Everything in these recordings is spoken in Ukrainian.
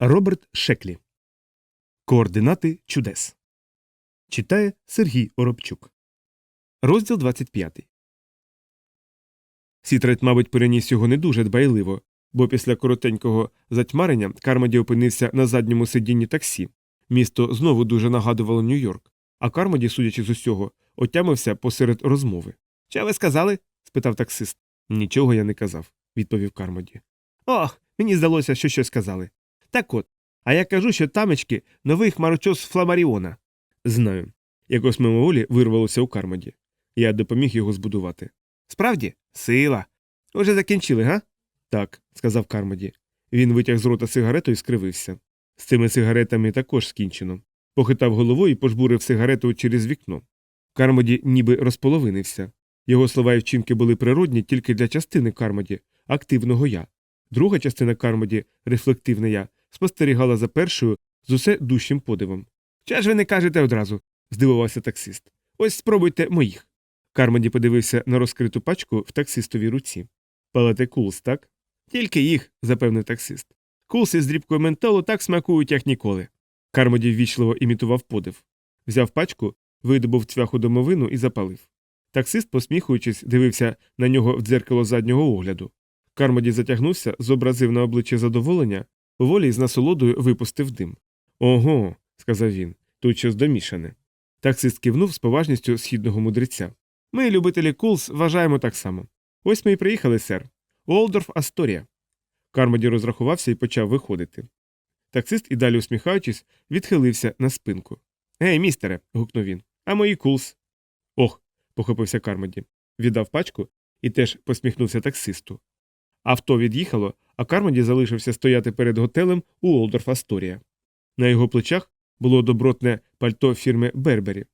Роберт Шеклі. Координати чудес. Читає Сергій Оробчук. Розділ 25. Сітрет, мабуть, переніс його не дуже дбайливо, бо після коротенького затьмарення Кармоді опинився на задньому сидінні таксі. Місто знову дуже нагадувало Нью-Йорк, а Кармоді, судячи з усього, отямився посеред розмови. Що ви сказали? спитав таксист. Нічого я не казав, відповів Кармоді. Ох, мені здалося, що щось сказали. Так от, а я кажу, що тамечки новий хмарочос Фламаріона. Знаю. Якось мимоволі вирвалося у Кармоді. Я допоміг його збудувати. Справді? Сила. Уже закінчили, га? Так, сказав Кармоді. Він витяг з рота сигарету і скривився. З цими сигаретами також скінчено. Похитав головою і пожбурив сигарету через вікно. Кармоді ніби розполовинився. Його слова і вчинки були природні тільки для частини Кармоді, активного я. Друга частина Кармоді, рефлективне я, спостерігала за першою з усе дужчим подивом. Чого ж ви не кажете одразу? здивувався таксист. Ось спробуйте моїх. Кармоді подивився на розкриту пачку в таксистовій руці. Палете кулс, так? Тільки їх, запевнив таксист. Кулси з дрібкою ментолу так смакують, як ніколи. Кармоді ввічливо імітував подив. Взяв пачку, видобув цвяху домовину і запалив. Таксист, посміхуючись, дивився на нього в дзеркало заднього огляду. Кармоді затягнувся, зобразив на обличчі задоволення, волі з насолодою випустив дим. Ого, сказав він, тут щось домішане. Таксист кивнув з поважністю східного мудреця. Ми, любителі Кулс, вважаємо так само. Ось ми і приїхали, сер. Уолдорф Асторія. Кармоді розрахувався і почав виходити. Таксист, і далі усміхаючись, відхилився на спинку. Гей, містере. гукнув він. А мої Кулс. Ох. похопився Кармоді. Віддав пачку і теж посміхнувся таксисту. Авто від'їхало, а Кармоді залишився стояти перед готелем у Уолдорф Асторія. На його плечах було добротне пальто фірми Бербері.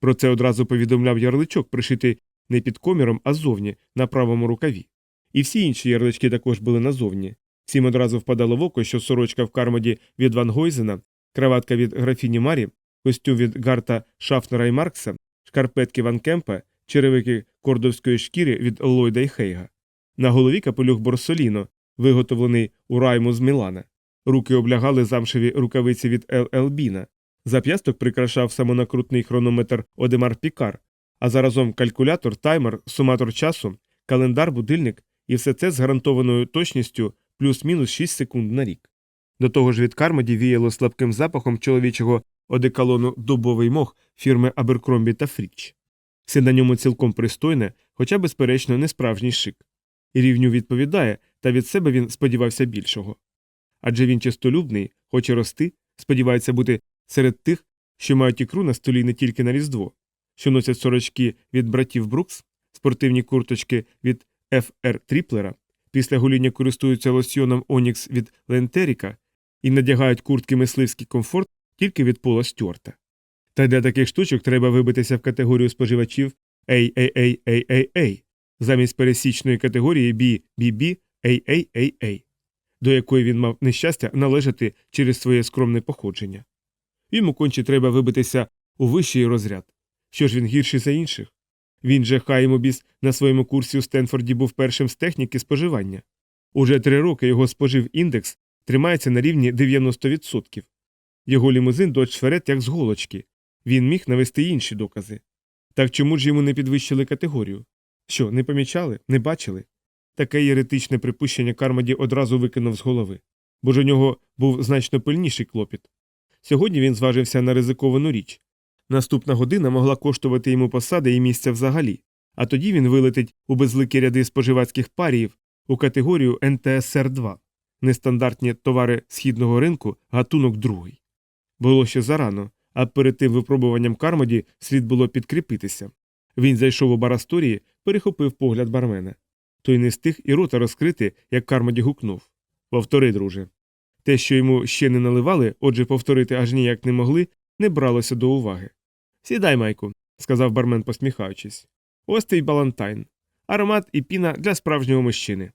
Про це одразу повідомляв ярличок, пришитий не під коміром, а ззовні, на правому рукаві. І всі інші ярлички також були назовні. Всім одразу впадало в око, що сорочка в кармоді від Ван Гойзена, краватка від графіні Марі, костюм від Гарта Шафнера і Маркса, шкарпетки Ван Кемпа, черевики кордовської шкіри від Ллойда і Хейга. На голові капелюх Борсоліно, виготовлений у райму з Мілана. Руки облягали замшеві рукавиці від Л.Л. Біна. Зап'ясток прикрашав самонакрутний хронометр Одемар Пікар, а заразом калькулятор, таймер, суматор часу, календар, будильник і все це з гарантованою точністю плюс-мінус 6 секунд на рік. До того ж від Кармоді віяло слабким запахом чоловічого одеколону дубовий мох фірми Аберкромбі та Фріч. Все на ньому цілком пристойне, хоча, безперечно, не справжній шик. І рівню відповідає, та від себе він сподівався більшого. Адже він чистолюбний, хоче рости, сподівається бути серед тих, що мають ікру на столі не тільки на Різдво, що носять сорочки від братів Брукс, спортивні курточки від Ф.Р. Тріплера, після гоління користуються лосьйоном Онікс від Лентеріка і надягають куртки мисливський комфорт тільки від Пола Стюарта. Та для таких штучок треба вибитися в категорію споживачів AAAAAA замість пересічної категорії BBB AAAA, до якої він мав нещастя належати через своє скромне походження. Йому конче треба вибитися у вищий розряд. Що ж він гірший за інших? Він же хай йому біс на своєму курсі у Стенфорді був першим з техніки споживання. Уже три роки його спожив індекс тримається на рівні 90%. Його лімузин Dodge Ферет як з голочки. Він міг навести інші докази. Так чому ж йому не підвищили категорію? Що, не помічали, не бачили? Таке єретичне припущення Кармоді одразу викинув з голови, бо ж у нього був значно пильніший клопіт. Сьогодні він зважився на ризиковану річ. Наступна година могла коштувати йому посади і місця взагалі, а тоді він вилетить у безликі ряди споживацьких паріїв у категорію НТСР 2 нестандартні товари східного ринку, гатунок другий. Було ще зарано, а перед тим випробуванням Кармоді слід було підкріпитися. Він зайшов у барасторії, перехопив погляд бармена. Той не встиг і рота розкрити, як Кармоді гукнув Повтори, друже. Те, що йому ще не наливали, отже, повторити аж ніяк не могли, не бралося до уваги. Сідай, Майку, сказав бармен, посміхаючись. Ось твій балантайн. Аромат і піна для справжнього мужчини.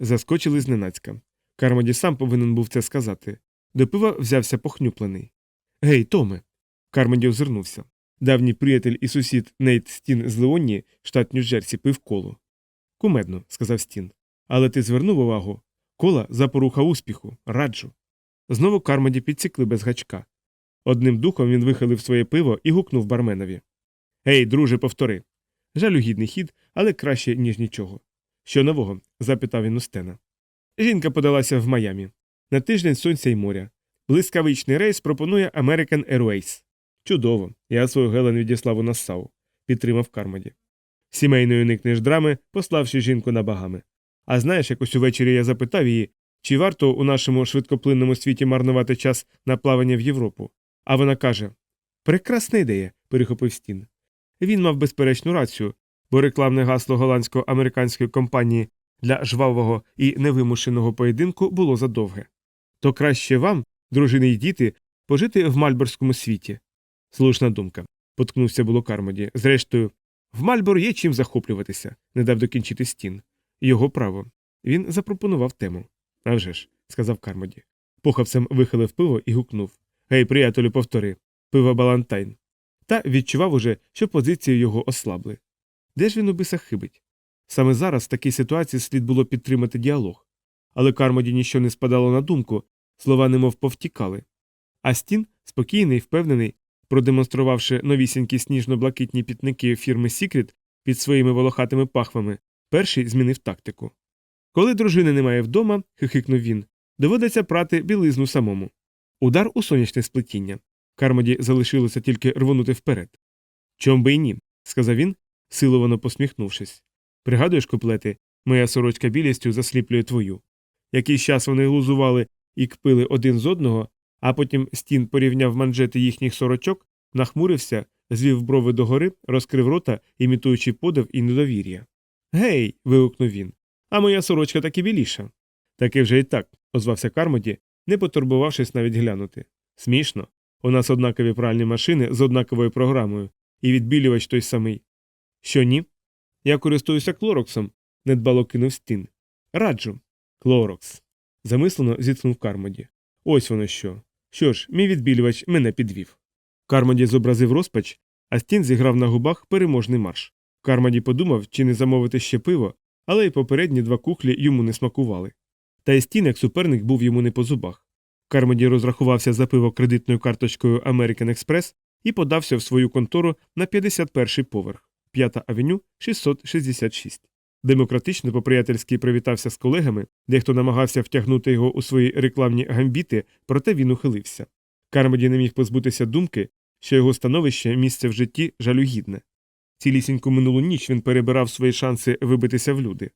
Заскочили зненацька. Кармоді сам повинен був це сказати. До пива взявся похнюплений. Гей, Томе. Кармоді озирнувся. Давній приятель і сусід Нейт Стін з Леонні, штат Нью-Джерсі, пив коло. Кумедно, сказав Стін. Але ти звернув увагу кола запоруха успіху, раджу. Знову Кармоді підсікли без гачка. Одним духом він вихилив своє пиво і гукнув барменові. Гей, друже, повтори. Жалюгідний хід, але краще, ніж нічого. Що нового? запитав він у Стена. Жінка подалася в Майамі. На тиждень сонця й моря. Блискавичний рейс пропонує American Airways. Чудово. Я свою Гелен відіслав у Нассау, підтримав Кармоді. Сімейної уникнеш драми, пославши жінку на багами. А знаєш, якось увечері я запитав її, чи варто у нашому швидкоплинному світі марнувати час на плавання в Європу. А вона каже: Прекрасна ідея, перехопив стін. Він мав безперечну рацію, бо рекламне гасло голландсько-американської компанії для жвавого і невимушеного поєдинку було задовге. То краще вам, дружини й діти, пожити в мальборському світі. Слушна думка, поткнувся було Кармоді. Зрештою, в Мальбор є чим захоплюватися, не дав докінчити стін. Його право. Він запропонував тему. «А вже ж», – сказав Кармоді. Похавцем вихилив пиво і гукнув Гей, приятелю, повтори пиво Балантайн. Та відчував уже, що позиції його ослабли. Де ж він у бисах хибить? Саме зараз в такій ситуації слід було підтримати діалог. Але Кармоді ніщо не спадало на думку, слова немов повтікали. А стін, спокійний, впевнений, продемонструвавши новісінькі сніжно-блакитні пітники фірми Сікрет під своїми волохатими пахвами, перший змінив тактику. Коли дружини немає вдома, хихикнув він, доводиться прати білизну самому. Удар у сонячне сплетіння. Кармоді залишилося тільки рвонути вперед. Чом би й ні, сказав він, силовано посміхнувшись. Пригадуєш, куплети, моя сорочка білістю засліплює твою. Якийсь час вони глузували і кпили один з одного, а потім стін порівняв манжети їхніх сорочок, нахмурився, звів брови догори, розкрив рота, імітуючи подив і недовір'я. Гей. вигукнув він. А моя сорочка таки біліша. Таки вже і так, озвався Кармоді, не потурбувавшись навіть глянути. Смішно. У нас однакові пральні машини з однаковою програмою, і відбілювач той самий. Що ні? Я користуюся клороксом, недбало кинув стін. Раджу. Клорокс. Замислено зітхнув Кармоді. Ось воно що. Що ж, мій відбілювач мене підвів. Кармоді зобразив розпач, а стін зіграв на губах переможний марш. Кармоді подумав, чи не замовити ще пиво, але й попередні два кухлі йому не смакували. Та й стін, як суперник, був йому не по зубах. Кармоді розрахувався за пиво кредитною карточкою American Express і подався в свою контору на 51-й поверх, 5-та авеню 666. Демократично по-приятельськи привітався з колегами, дехто намагався втягнути його у свої рекламні гамбіти, проте він ухилився. Кармоді не міг позбутися думки, що його становище місце в житті жалюгідне. Цілісіньку минулу ніч він перебирав свої шанси вибитися в люди.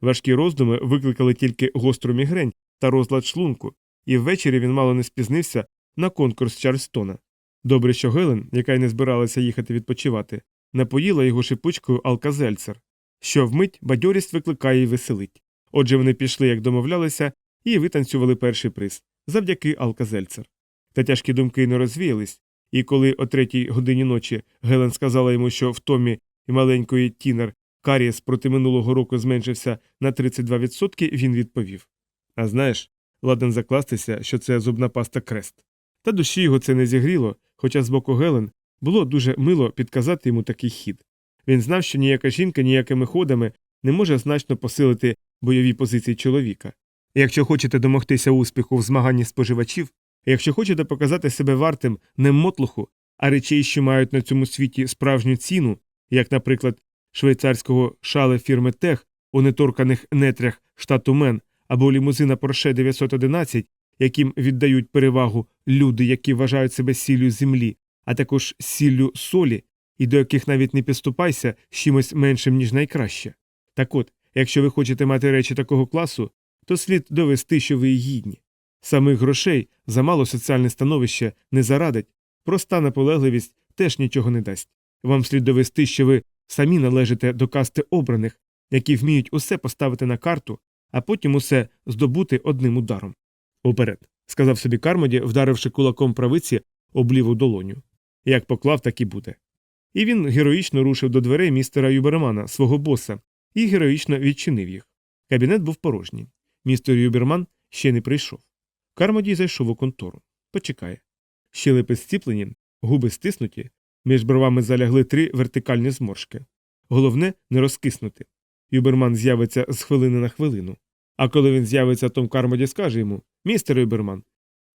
Важкі роздуми викликали тільки гостру мігрень та розлад шлунку, і ввечері він мало не спізнився на конкурс Чарльстона. Добре, що Гелен, яка й не збиралася їхати відпочивати, напоїла його шипучкою Алказельцер, що вмить бадьорість викликає і веселить. Отже, вони пішли, як домовлялися, і витанцювали перший приз завдяки Алказельцер. Та тяжкі думки не розвіялись, і коли о третій годині ночі Гелен сказала йому, що в Томі і маленької Тінер карієс проти минулого року зменшився на 32%, він відповів А знаєш, ладен закластися, що це зубна паста крест. Та душі його це не зігріло, хоча з боку Гелен було дуже мило підказати йому такий хід. Він знав, що ніяка жінка ніякими ходами не може значно посилити бойові позиції чоловіка. Якщо хочете домогтися успіху в змаганні споживачів, якщо хочете показати себе вартим не мотлуху, а речей, що мають на цьому світі справжню ціну, як, наприклад, швейцарського шале фірми Тех у неторканих нетрях штату Мен або лімузина Porsche 911, яким віддають перевагу люди, які вважають себе сіллю землі, а також сіллю солі, і до яких навіть не підступайся з чимось меншим, ніж найкраще. Так от, якщо ви хочете мати речі такого класу, то слід довести, що ви гідні. Самих грошей замало соціальне становище не зарадить, проста наполегливість теж нічого не дасть. Вам слід довести, що ви самі належите до касти обраних, які вміють усе поставити на карту, а потім усе здобути одним ударом. Уперед, сказав собі Кармоді, вдаривши кулаком правиці об ліву долоню. Як поклав, так і буде. І він героїчно рушив до дверей містера Юбермана, свого боса, і героїчно відчинив їх. Кабінет був порожній. Містер Юберман ще не прийшов. Кармоді зайшов у контору. Почекає. Щелепи зціплені, губи стиснуті, між бровами залягли три вертикальні зморшки. Головне не розкиснути. Юберман з'явиться з хвилини на хвилину. А коли він з'явиться, Том Кармоді скаже йому Містер Юберман,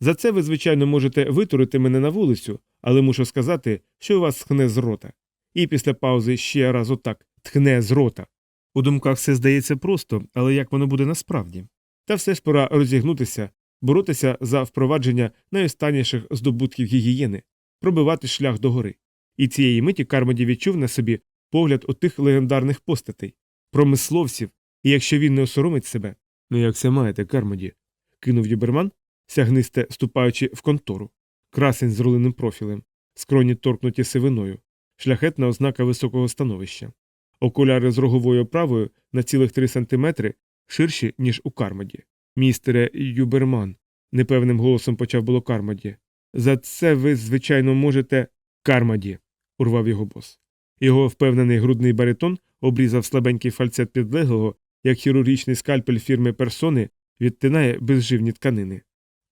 За це ви, звичайно, можете витурити мене на вулицю, але мушу сказати, що у вас тхне з рота. І після паузи ще раз отак тхне з рота. У думках все здається просто, але як воно буде насправді? Та все ж пора розігнутися, боротися за впровадження найостанніших здобутків гігієни, пробивати шлях до гори. І цієї миті Кармоді відчув на собі погляд отих легендарних постатей, промисловців, і якщо він не осоромить себе. Ну як це маєте, Кармоді? кинув Юберман, сягнисте ступаючи в контору. Красень з руленим профілем, скроні торкнуті сивиною, шляхетна ознака високого становища. Окуляри з роговою оправою на цілих три сантиметри ширші, ніж у Кармоді. Містере Юберман, непевним голосом почав було Кармоді. За це ви, звичайно, можете. Кармоді, урвав його бос. Його впевнений грудний баритон обрізав слабенький фальцет підлеглого, як хірургічний скальпель фірми персони відтинає безживні тканини.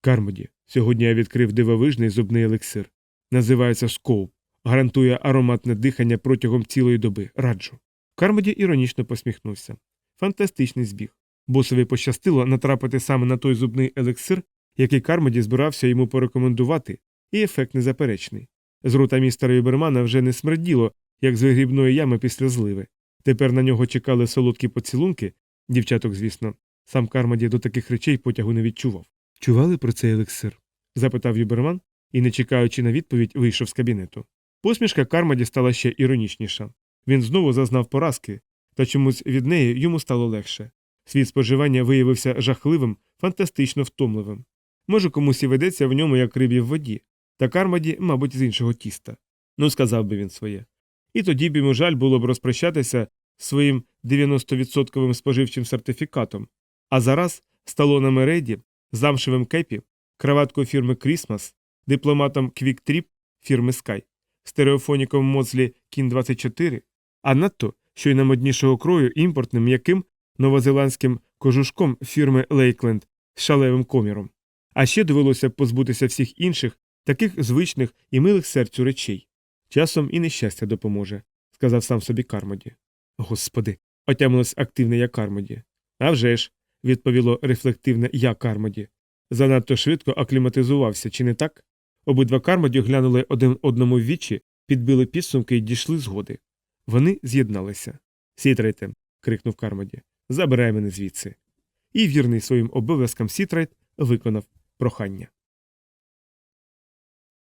Кармоді, сьогодні я відкрив дивовижний зубний елексир. Називається Скоуп. Гарантує ароматне дихання протягом цілої доби. Раджу. Кармоді іронічно посміхнувся. Фантастичний збіг. Босові пощастило натрапити саме на той зубний елексир, який Кармоді збирався йому порекомендувати, і ефект незаперечний. З рота містера Юбермана вже не смерділо, як з вигрібної ями після зливи. Тепер на нього чекали солодкі поцілунки, дівчаток, звісно. Сам Кармоді до таких речей потягу не відчував. Чували про цей елексир? запитав Юберман і, не чекаючи на відповідь, вийшов з кабінету. Посмішка Кармоді стала ще іронічніша. Він знову зазнав поразки, та чомусь від неї йому стало легше. Світ споживання виявився жахливим, фантастично втомливим. Може, комусь і ведеться в ньому як рибі в воді, та Кармоді, мабуть, з іншого тіста. Ну, сказав би він своє. І тоді б йому жаль було б розпрощатися з своїм 90% споживчим сертифікатом, а зараз з талонами Реді, замшевим кепі, краваткою фірми Крісмас, дипломатом Квіктріп фірми Скай, стереофоніком Моцлі Кін 24, а надто що й намоднішого крою імпортним м'яким новозеландським кожушком фірми Лейкленд з шалевим коміром. А ще довелося позбутися всіх інших, таких звичних і милих серцю речей. Часом і нещастя допоможе, сказав сам собі Кармоді. Господи, отямилось активне я Кармоді. «А вже ж», – відповіло рефлективне я Кармоді. Занадто швидко акліматизувався, чи не так? Обидва Кармоді глянули один одному в вічі, підбили підсумки і дійшли згоди. Вони з'єдналися. Сітрайте. крикнув Кармоді. Забирай мене звідси. І вірний своїм обов'язкам Сітрайт виконав прохання.